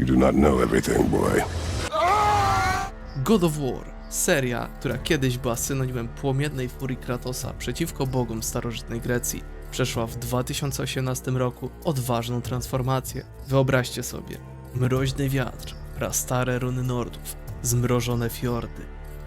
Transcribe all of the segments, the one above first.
You do not know everything, boy. God of War, seria, która kiedyś była synonimem płomiennej furii Kratosa przeciwko bogom starożytnej Grecji, przeszła w 2018 roku odważną transformację. Wyobraźcie sobie, mroźny wiatr, prastare runy Nordów, zmrożone fiordy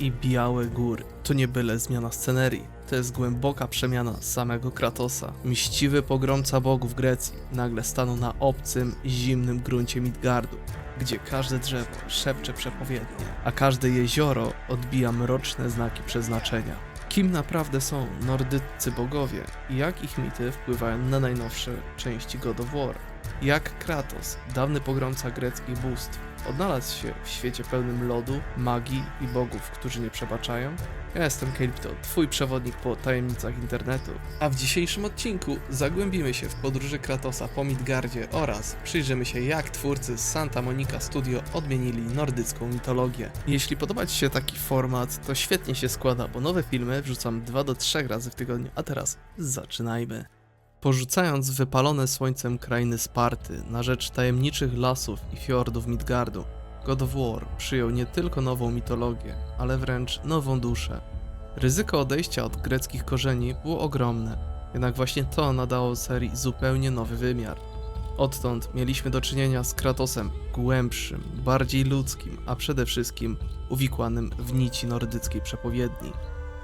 i białe góry. To nie byle zmiana scenerii, to jest głęboka przemiana samego Kratosa. Mściwy pogromca bogów Grecji nagle stanął na obcym, zimnym gruncie Midgardu, gdzie każde drzewo szepcze przepowiednie, a każde jezioro odbija mroczne znaki przeznaczenia. Kim naprawdę są nordyccy bogowie i jak ich mity wpływają na najnowsze części God of War? Jak Kratos, dawny pogromca greckich bóstw, odnalazł się w świecie pełnym lodu, magii i bogów, którzy nie przebaczają? Ja jestem Kelpto, twój przewodnik po tajemnicach internetu. A w dzisiejszym odcinku zagłębimy się w podróży Kratosa po Midgardzie oraz przyjrzymy się jak twórcy z Santa Monica Studio odmienili nordycką mitologię. Jeśli podoba Ci się taki format, to świetnie się składa, bo nowe filmy wrzucam 2 do 3 razy w tygodniu, a teraz zaczynajmy. Porzucając wypalone słońcem krainy Sparty na rzecz tajemniczych lasów i fiordów Midgardu, God of War przyjął nie tylko nową mitologię, ale wręcz nową duszę. Ryzyko odejścia od greckich korzeni było ogromne, jednak właśnie to nadało serii zupełnie nowy wymiar. Odtąd mieliśmy do czynienia z Kratosem głębszym, bardziej ludzkim, a przede wszystkim uwikłanym w nici nordyckiej przepowiedni.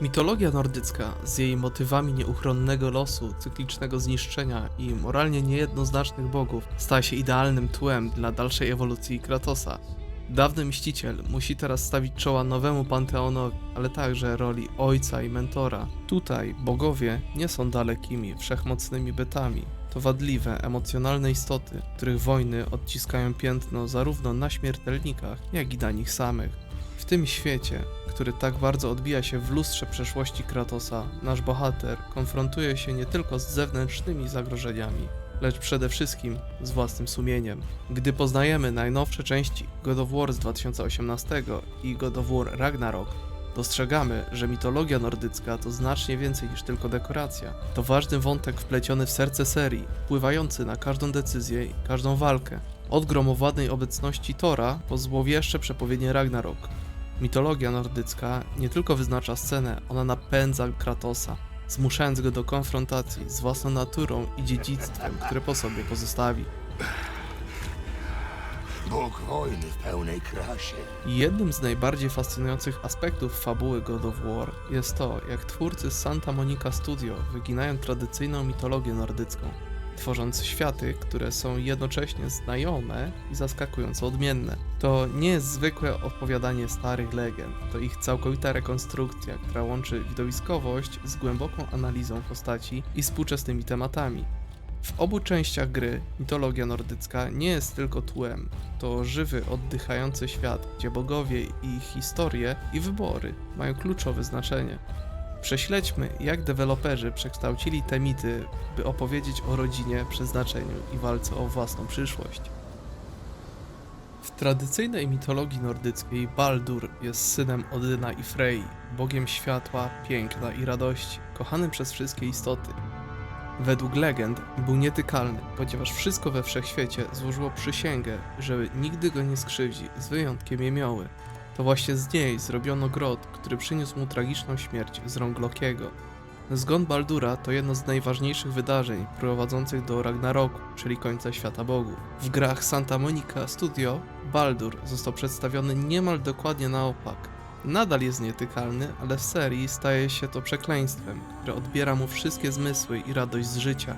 Mitologia nordycka z jej motywami nieuchronnego losu, cyklicznego zniszczenia i moralnie niejednoznacznych bogów stała się idealnym tłem dla dalszej ewolucji Kratosa. Dawny mściciel musi teraz stawić czoła nowemu panteonowi, ale także roli ojca i mentora. Tutaj bogowie nie są dalekimi, wszechmocnymi bytami. To wadliwe, emocjonalne istoty, których wojny odciskają piętno zarówno na śmiertelnikach, jak i na nich samych. W tym świecie, który tak bardzo odbija się w lustrze przeszłości Kratosa, nasz bohater konfrontuje się nie tylko z zewnętrznymi zagrożeniami, lecz przede wszystkim z własnym sumieniem. Gdy poznajemy najnowsze części God of War z 2018 i God of War Ragnarok, dostrzegamy, że mitologia nordycka to znacznie więcej niż tylko dekoracja. To ważny wątek wpleciony w serce serii, wpływający na każdą decyzję i każdą walkę. Od gromowładnej obecności Tora po złowieszcze przepowiednie Ragnarok. Mitologia nordycka nie tylko wyznacza scenę, ona napędza Kratosa, zmuszając go do konfrontacji z własną naturą i dziedzictwem, które po sobie pozostawi. Bóg wojny w pełnej krasie. Jednym z najbardziej fascynujących aspektów fabuły God of War jest to, jak twórcy z Santa Monica Studio wyginają tradycyjną mitologię nordycką, tworząc światy, które są jednocześnie znajome i zaskakująco odmienne. To nie jest zwykłe opowiadanie starych legend, to ich całkowita rekonstrukcja, która łączy widowiskowość z głęboką analizą postaci i współczesnymi tematami. W obu częściach gry mitologia nordycka nie jest tylko tłem, to żywy, oddychający świat, gdzie bogowie i ich historie i wybory mają kluczowe znaczenie. Prześledźmy, jak deweloperzy przekształcili te mity, by opowiedzieć o rodzinie, przeznaczeniu i walce o własną przyszłość. W tradycyjnej mitologii nordyckiej Baldur jest synem Odyna i Frey, bogiem światła, piękna i radości, kochanym przez wszystkie istoty. Według legend był nietykalny, ponieważ wszystko we wszechświecie złożyło przysięgę, że nigdy go nie skrzywdzi, z wyjątkiem Jemioły. To właśnie z niej zrobiono grot, który przyniósł mu tragiczną śmierć z rąk Lokiego. Zgon Baldura to jedno z najważniejszych wydarzeń prowadzących do Ragnaroku, czyli końca świata bogów. W grach Santa Monica Studio Baldur został przedstawiony niemal dokładnie na opak. Nadal jest nietykalny, ale w serii staje się to przekleństwem, które odbiera mu wszystkie zmysły i radość z życia.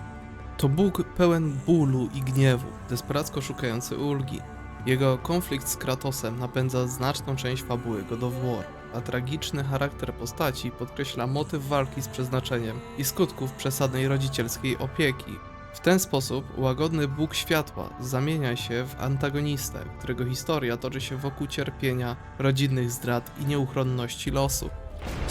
To Bóg pełen bólu i gniewu, desperacko szukający ulgi. Jego konflikt z Kratosem napędza znaczną część fabuły God of War, a tragiczny charakter postaci podkreśla motyw walki z przeznaczeniem i skutków przesadnej rodzicielskiej opieki. W ten sposób łagodny Bóg światła zamienia się w antagonistę, którego historia toczy się wokół cierpienia, rodzinnych zdrad i nieuchronności losu.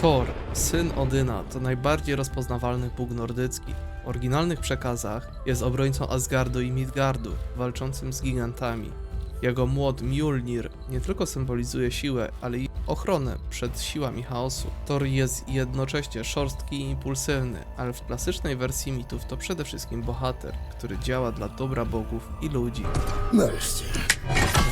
Thor, syn Odyna, to najbardziej rozpoznawalny Bóg nordycki. W oryginalnych przekazach jest obrońcą Asgardu i Midgardu, walczącym z gigantami. Jego młot Mjolnir nie tylko symbolizuje siłę, ale i ochronę przed siłami chaosu. Thor jest jednocześnie szorstki i impulsywny, ale w klasycznej wersji mitów to przede wszystkim bohater, który działa dla dobra bogów i ludzi. Nareszcie.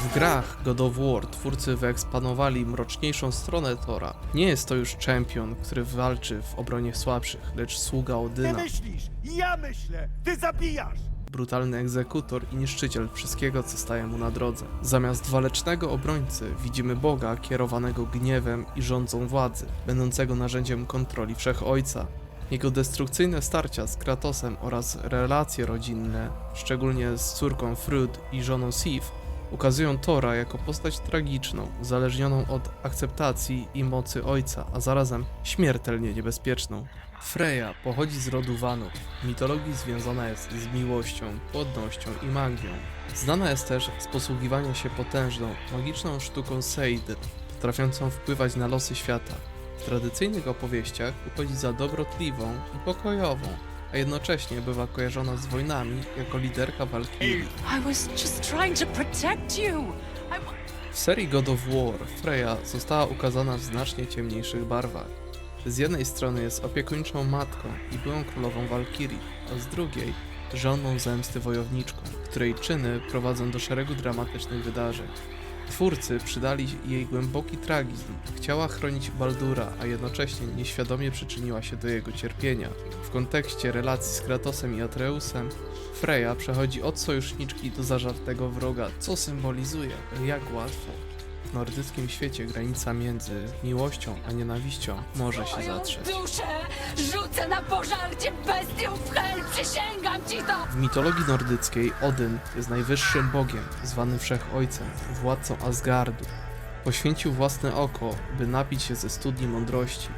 W grach God of War twórcy wyekspanowali mroczniejszą stronę Tora. Nie jest to już czempion, który walczy w obronie słabszych, lecz sługa Ty Odyna. myślisz, ja myślę, ty zabijasz! Brutalny egzekutor i niszczyciel wszystkiego, co staje mu na drodze. Zamiast walecznego obrońcy widzimy Boga kierowanego gniewem i rządzą władzy, będącego narzędziem kontroli Wszechojca. Jego destrukcyjne starcia z Kratosem oraz relacje rodzinne, szczególnie z córką Frud i żoną Sif, ukazują Tora jako postać tragiczną, uzależnioną od akceptacji i mocy ojca, a zarazem śmiertelnie niebezpieczną. Freya pochodzi z rodu Vanów. W mitologii związana jest z miłością, płodnością i magią. Znana jest też z posługiwania się potężną, magiczną sztuką Seid, potrafiącą wpływać na losy świata. W tradycyjnych opowieściach uchodzi za dobrotliwą i pokojową, a jednocześnie bywa kojarzona z wojnami jako liderka Walkirii. I was just trying to protect you. I wa- W serii God of War Freya została ukazana w znacznie ciemniejszych barwach. Z jednej strony jest opiekuńczą matką i byłą królową Walkirii, a z drugiej żoną zemsty wojowniczką, której czyny prowadzą do szeregu dramatycznych wydarzeń. Twórcy przydali jej głęboki tragizm. Chciała chronić Baldura, a jednocześnie nieświadomie przyczyniła się do jego cierpienia. W kontekście relacji z Kratosem i Atreusem, Freya przechodzi od sojuszniczki do zażartego wroga, co symbolizuje, jak łatwo w nordyckim świecie granica między miłością a nienawiścią może się zatrzeć. duszę rzucę na pożarcie bestią w hel, przysięgam ci to! W mitologii nordyckiej Odyn jest najwyższym bogiem, zwany Wszechojcem, władcą Asgardu. Poświęcił własne oko, by napić się ze studni mądrości.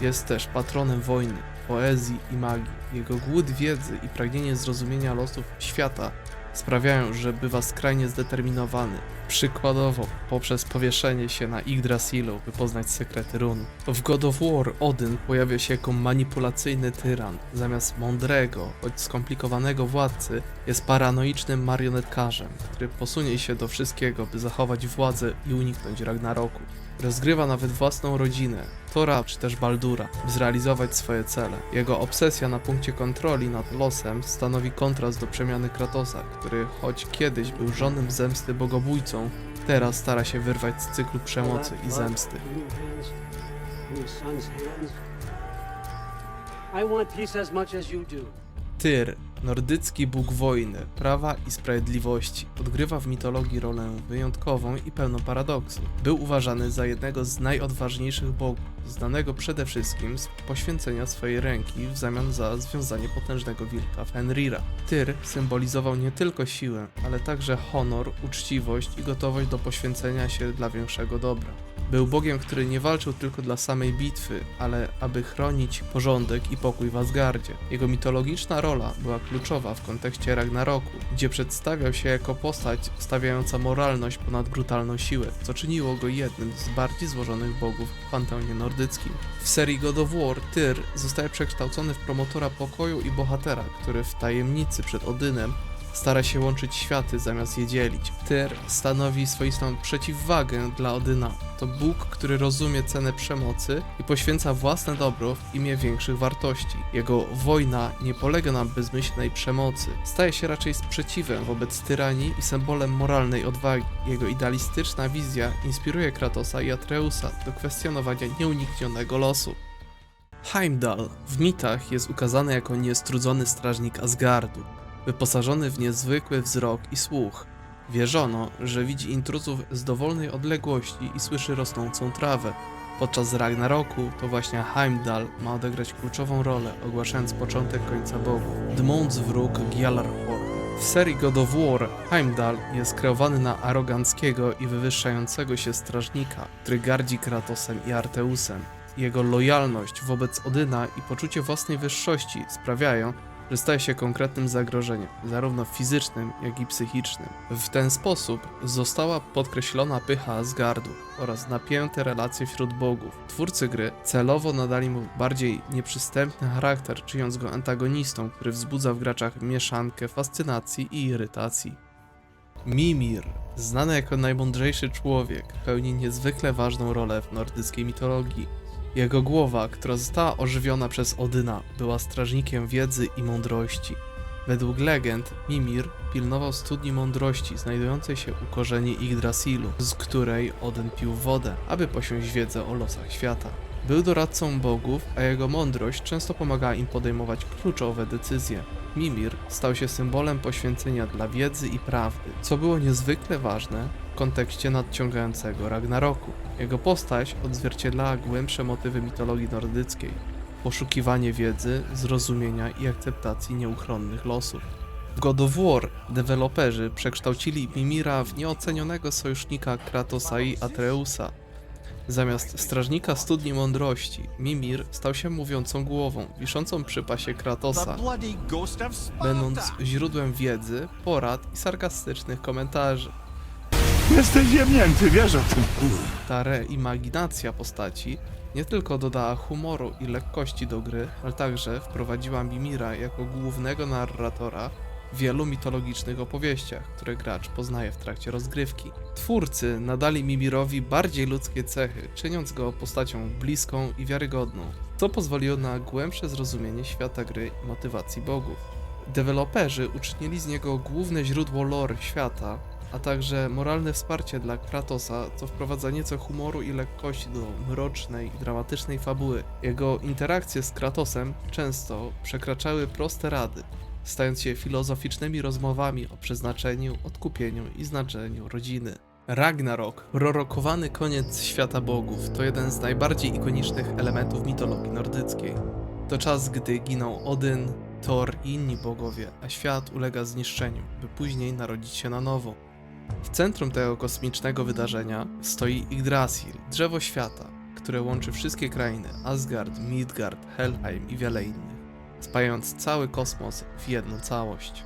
Jest też patronem wojny, poezji i magii. Jego głód wiedzy i pragnienie zrozumienia losów świata sprawiają, że bywa skrajnie zdeterminowany. Przykładowo, poprzez powieszenie się na Yggdrasilu, by poznać sekrety run. W God of War Odyn pojawia się jako manipulacyjny tyran. Zamiast mądrego, choć skomplikowanego władcy, jest paranoicznym marionetkarzem, który posunie się do wszystkiego, by zachować władzę i uniknąć Ragnaroku. Rozgrywa nawet własną rodzinę, Tora czy też Baldura, by zrealizować swoje cele. Jego obsesja na punkcie kontroli nad losem stanowi kontrast do przemiany Kratosa, który choć kiedyś był żonym zemsty bogobójcą, teraz stara się wyrwać z cyklu przemocy i zemsty. I want peace as much as you do. Tyr, nordycki bóg wojny, prawa i sprawiedliwości, odgrywa w mitologii rolę wyjątkową i pełną paradoksu. Był uważany za jednego z najodważniejszych bogów, znanego przede wszystkim z poświęcenia swojej ręki w zamian za związanie potężnego wilka Fenrira. Tyr symbolizował nie tylko siłę, ale także honor, uczciwość i gotowość do poświęcenia się dla większego dobra. Był bogiem, który nie walczył tylko dla samej bitwy, ale aby chronić porządek i pokój w Asgardzie. Jego mitologiczna rola była kluczowa w kontekście Ragnaroku, gdzie przedstawiał się jako postać stawiająca moralność ponad brutalną siłę, co czyniło go jednym z bardziej złożonych bogów w panteonie nordyckim. W serii God of War Tyr zostaje przekształcony w promotora pokoju i bohatera, który w tajemnicy przed Odynem stara się łączyć światy zamiast je dzielić. Tyr stanowi swoistą przeciwwagę dla Odyna. To Bóg, który rozumie cenę przemocy i poświęca własne dobro w imię większych wartości. Jego wojna nie polega na bezmyślnej przemocy. Staje się raczej sprzeciwem wobec tyranii i symbolem moralnej odwagi. Jego idealistyczna wizja inspiruje Kratosa i Atreusa do kwestionowania nieuniknionego losu. Heimdall w mitach jest ukazany jako niestrudzony strażnik Asgardu, wyposażony w niezwykły wzrok i słuch. Wierzono, że widzi intruzów z dowolnej odległości i słyszy rosnącą trawę. Podczas Ragnaroku to właśnie Heimdall ma odegrać kluczową rolę, ogłaszając początek końca bogów. Dmąc wróg Gjallarhor. W serii God of War Heimdall jest kreowany na aroganckiego i wywyższającego się strażnika, który gardzi Kratosem i Arteusem. Jego lojalność wobec Odyna i poczucie własnej wyższości sprawiają, że staje się konkretnym zagrożeniem, zarówno fizycznym, jak i psychicznym. W ten sposób została podkreślona pycha Asgardu oraz napięte relacje wśród bogów. Twórcy gry celowo nadali mu bardziej nieprzystępny charakter, czyniąc go antagonistą, który wzbudza w graczach mieszankę fascynacji i irytacji. Mimir, znany jako najmądrzejszy człowiek, pełni niezwykle ważną rolę w nordyckiej mitologii. Jego głowa, która została ożywiona przez Odyna, była strażnikiem wiedzy i mądrości. Według legend Mimir pilnował studni mądrości znajdującej się u korzeni Yggdrasilu, z której Odyn pił wodę, aby posiąść wiedzę o losach świata. Był doradcą bogów, a jego mądrość często pomagała im podejmować kluczowe decyzje. Mimir stał się symbolem poświęcenia dla wiedzy i prawdy, co było niezwykle ważne w kontekście nadciągającego Ragnaroku. Jego postać odzwierciedlała głębsze motywy mitologii nordyckiej, poszukiwanie wiedzy, zrozumienia i akceptacji nieuchronnych losów. W God of War deweloperzy przekształcili Mimira w nieocenionego sojusznika Kratosa i Atreusa. Zamiast strażnika studni mądrości, Mimir stał się mówiącą głową, wiszącą przy pasie Kratosa, będąc źródłem wiedzy, porad i sarkastycznych komentarzy. Jesteś ziemnięty, wiesz o tym. Ta reimaginacja postaci nie tylko dodała humoru i lekkości do gry, ale także wprowadziła Mimira jako głównego narratora wielu mitologicznych opowieściach, które gracz poznaje w trakcie rozgrywki. Twórcy nadali Mimirowi bardziej ludzkie cechy, czyniąc go postacią bliską i wiarygodną, co pozwoliło na głębsze zrozumienie świata gry i motywacji bogów. Deweloperzy uczynili z niego główne źródło lore świata, a także moralne wsparcie dla Kratosa, co wprowadza nieco humoru i lekkości do mrocznej i dramatycznej fabuły. Jego interakcje z Kratosem często przekraczały proste rady, stając się filozoficznymi rozmowami o przeznaczeniu, odkupieniu i znaczeniu rodziny. Ragnarok, prorokowany koniec świata bogów, to jeden z najbardziej ikonicznych elementów mitologii nordyckiej. To czas, gdy giną Odyn, Thor i inni bogowie, a świat ulega zniszczeniu, by później narodzić się na nowo. W centrum tego kosmicznego wydarzenia stoi Yggdrasil, drzewo świata, które łączy wszystkie krainy Asgard, Midgard, Helheim i wiele innych, spajając cały kosmos w jedną całość.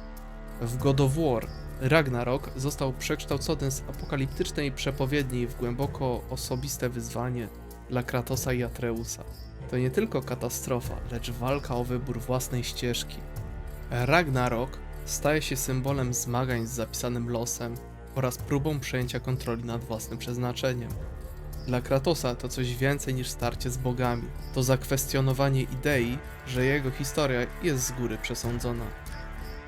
W God of War Ragnarok został przekształcony z apokaliptycznej przepowiedni w głęboko osobiste wyzwanie dla Kratosa i Atreusa. To nie tylko katastrofa, lecz walka o wybór własnej ścieżki. Ragnarok staje się symbolem zmagań z zapisanym losem oraz próbą przejęcia kontroli nad własnym przeznaczeniem. Dla Kratosa to coś więcej niż starcie z bogami. To zakwestionowanie idei, że jego historia jest z góry przesądzona.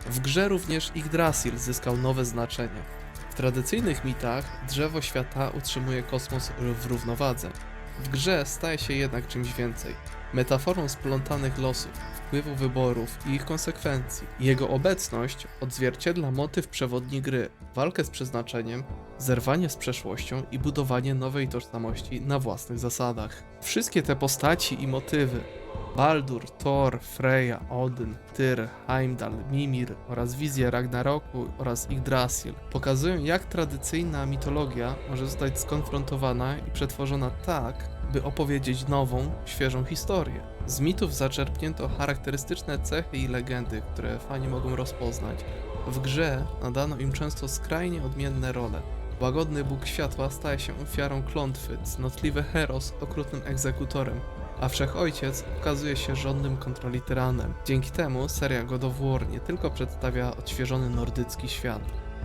W grze również Yggdrasil zyskał nowe znaczenie. W tradycyjnych mitach drzewo świata utrzymuje kosmos w równowadze. W grze staje się jednak czymś więcej. Metaforą splątanych losów, wpływu wyborów i ich konsekwencji. Jego obecność odzwierciedla motyw przewodni gry, walkę z przeznaczeniem, zerwanie z przeszłością i budowanie nowej tożsamości na własnych zasadach. Wszystkie te postaci i motywy Baldur, Thor, Freya, Odyn, Tyr, Heimdall, Mimir oraz wizje Ragnaroku oraz Yggdrasil pokazują jak tradycyjna mitologia może zostać skonfrontowana i przetworzona tak, by opowiedzieć nową, świeżą historię. Z mitów zaczerpnięto charakterystyczne cechy i legendy, które fani mogą rozpoznać. W grze nadano im często skrajnie odmienne role. Łagodny Bóg Światła staje się ofiarą klątwy, cnotliwy Heros okrutnym egzekutorem, a Wszechojciec okazuje się żądnym kontroli tyranem. Dzięki temu seria God of War nie tylko przedstawia odświeżony nordycki świat,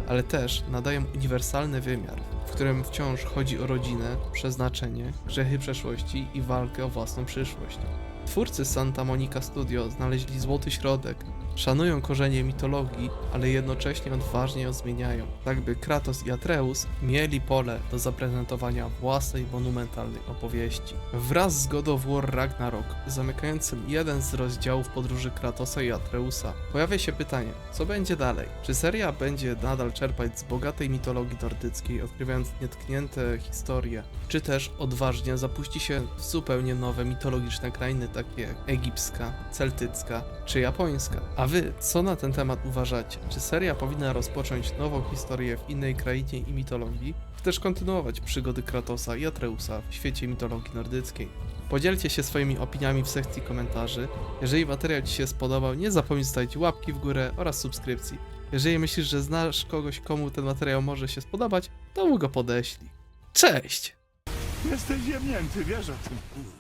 ale też nadaje uniwersalny wymiar, w którym wciąż chodzi o rodzinę, przeznaczenie, grzechy przeszłości i walkę o własną przyszłość. Twórcy Santa Monica Studio znaleźli złoty środek, szanują korzenie mitologii, ale jednocześnie odważnie ją zmieniają, tak by Kratos i Atreus mieli pole do zaprezentowania własnej monumentalnej opowieści. Wraz z God of War Ragnarok, zamykającym jeden z rozdziałów podróży Kratosa i Atreusa, pojawia się pytanie, co będzie dalej? Czy seria będzie nadal czerpać z bogatej mitologii nordyckiej, odkrywając nietknięte historie, czy też odważnie zapuści się w zupełnie nowe mitologiczne krainy, takie jak egipska, celtycka czy japońska? A wy, co na ten temat uważacie? Czy seria powinna rozpocząć nową historię w innej krainie i mitologii, czy też kontynuować przygody Kratosa i Atreusa w świecie mitologii nordyckiej? Podzielcie się swoimi opiniami w sekcji komentarzy. Jeżeli materiał Ci się spodobał, nie zapomnij zostawić łapki w górę oraz subskrypcji. Jeżeli myślisz, że znasz kogoś, komu ten materiał może się spodobać, to mu go podeślij. Cześć! Jesteś ziemnięty, wiesz o tym.